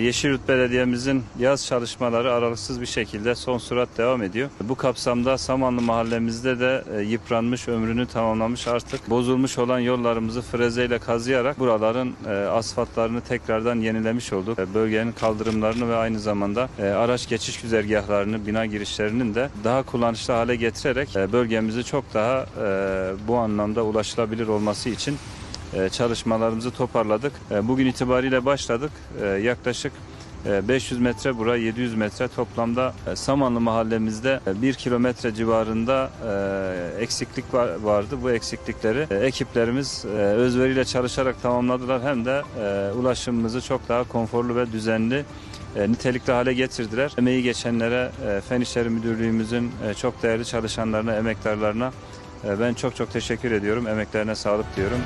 Yeşilyurt Belediye'mizin yaz çalışmaları aralıksız bir şekilde son sürat devam ediyor. Bu kapsamda Samanlı mahallemizde de e, yıpranmış, ömrünü tamamlamış artık bozulmuş olan yollarımızı frezeyle kazıyarak buraların e, asfaltlarını tekrardan yenilemiş olduk. E, Bölgenin kaldırımlarını ve aynı zamanda araç geçiş güzergahlarını, bina girişlerinin de daha kullanışlı hale getirerek bölgemizi çok daha bu anlamda ulaşılabilir olması için çalışmalarımızı toparladık. E, Bugün itibariyle başladık. E, Yaklaşık e, 500 metre bura 700 metre toplamda e, Samanlı mahallemizde 1 kilometre civarında e, eksiklik var- vardı. Bu eksiklikleri e, ekiplerimiz e, özveriyle çalışarak tamamladılar. Hem de e, ulaşımımızı çok daha konforlu ve düzenli e, nitelikli hale getirdiler. Emeği geçenlere e, Fen İşleri Müdürlüğümüzün e, çok değerli çalışanlarına, emektarlarına e, ben çok çok teşekkür ediyorum. Emeklerine sağlık diyorum.